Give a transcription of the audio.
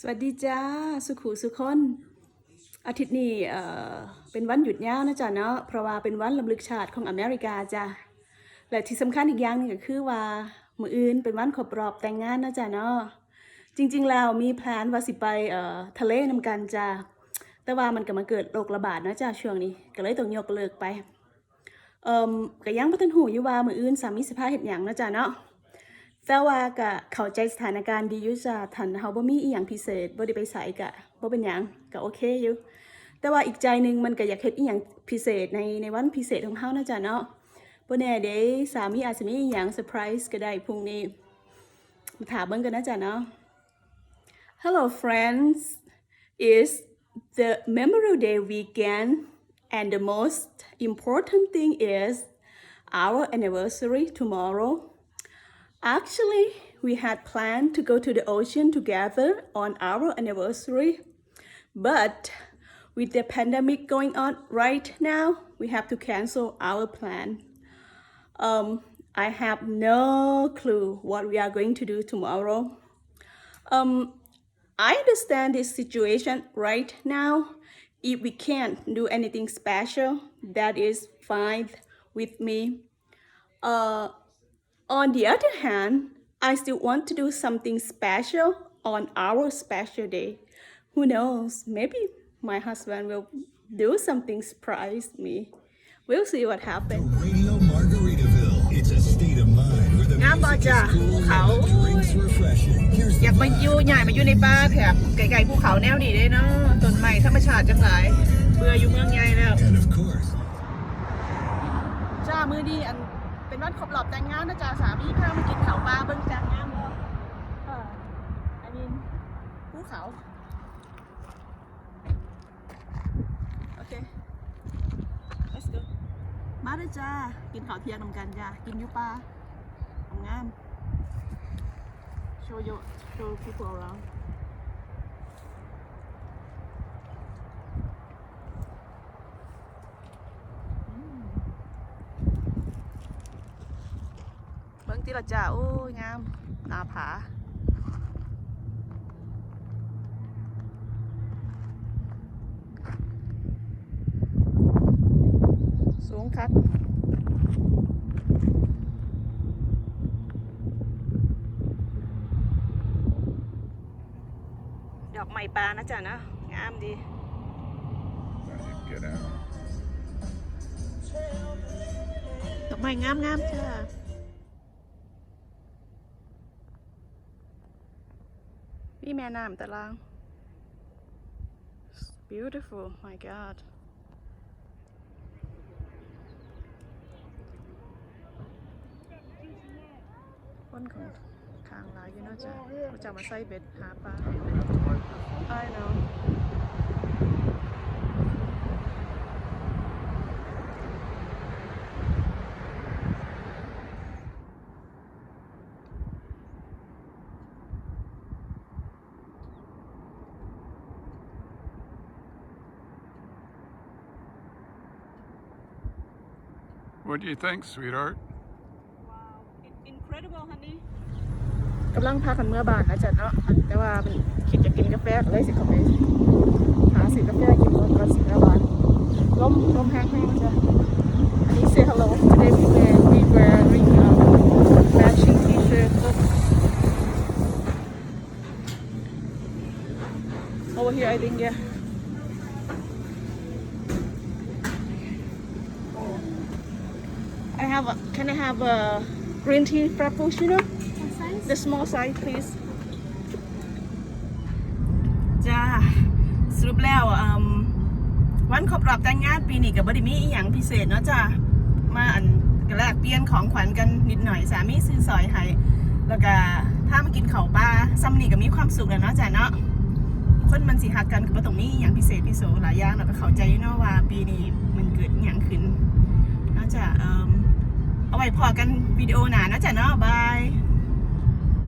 สวัสดีจ้า สุขุสุคน อาทิตย์นี้เอ่อเป็นวันหยุดยาวนะจ๊ะเนาะเพราะว่าเป็นวันลำลึกชาติของอเมริกาจ้ะและที่สำคัญอีกอย่างหนึงก็คือว่ามืออื่นเป็นวันครบรอบแต่งงานนะจ๊ะเนาะจริงๆแล้วมีแพลนว่าสิไปเอ่อทะเลนำกันจ้ะแต่ว่ามันก็มาเกิดโรคระบาดนะจ้ะช่วงนี้ ก็เลยต้องยกเลิกไปเอ่มก็ยังบ่ทันหูอยู่ว่ามืออื่นสามีสิพาเฮ็ดหยังนะจ้ะเนาะ แต่ว่าก็เข้าใจสถานการณ์ดีอยู่จ้ะทันเฮาบ่มีอีหยังพิเศษบ่ได้ไปไสก็บ่เป็นหยังก็โอเคอยู่แต่ว่าอีกใจหนึงมันก็อยากเฮ็ดอีหยังพิเศษในในวันพิเศษของเฮานะจ๊ะเนาะบ่แน่เด้สามีอาจจะมีอีหยังเซอร์ไพรส์ก็ได้พรุ่งนี้มาถามเบิ่งกันนะจ๊ะเนาะ Hello friends is the Memorial Day weekend and the most important thing is our anniversary tomorrow Actually, we had planned to go to the ocean together on our anniversary, but with the pandemic going on right now, we have to cancel our plan. Um, I have no clue what we are going to do tomorrow. Um, I understand this situation right now. If we can't do anything special, that is fine with me. Uh, on the other hand, I still want to do something special on our special day. Who knows? Maybe my husband will do something surprise me. We'll see what happens. Radio Margaritaville. It's a state of mind where the งามบ่ music จ้ะ is ภู cool เขา and the drinks refreshing. Here's อยาก the มาอยู่ใหญ่มาอยู่ในป่าแถบไกลๆภูเขาแนวนี้เด้เนาะต้นไม้ธรรมชาติจังหลายเบื่ออยู่เมืองใหญ่แล้ว and of course, จ้ามือดีอัน เป็นวันครบรอบแต่งงานนะจ้าสามีพามากินข้าปลาเบิ่งจากงามบ่เอออันนี้ภูเขา โอเค let's go มาเลยจ้า กินข้าวเที่ยงนำกันจ้า กินอยู่ป่างาม show you show people around เบิ่ งติละจ้าโอ้ยงามหนาผาสูงคักดอกไม้ปลานะจ๊ะนะ งามดี get out. ดอกไม้งามๆจ้า มีแม่น้ำตะลาง beautiful my god คนของทางลายอยู่นะจ๊ะเขาจะมาใส่เบ็ดหาปลา I know What do you think, sweetheart? incredible honey กำลังพากันเมื่อบ้านนะจ๊ะเนาะแต่ว่ามันคิดจะกินกาแฟก็เลยสิเข้าไปหาซื้อกาแฟกินก่อนก่อนสิเมื่อบ้านลมลมแห้งๆจ้ะอันนี้ say hello today we wear we wearing um, matching t-shirt look over here I think yeah I have a, can I have a green tea frappuccino? The small size please จ้าสรุปแล้วอืมวันครบรอบแต่งงานปีนี้กับบดิมีอีหยังพิเศษเนาะจ้ามาอันกแลกเปลี่ยนของขวัญกันนิดหน่อยสามีซื้อซอยให้แล้วก็พามากินเขาปลาซัมนี่ก็มีความสุขแล้วเนาะจ้าเนาะคนมันสิฮักกันก็บ่ต้องมีอย่างพิเศษพิโสหลายอย่างเราก็เข้าใจเนาะว่าปีนี้มันเกิดอย่างขึ้น จะเอาไว้พอกันวิดีโอหนานะจ้าเนาะบาย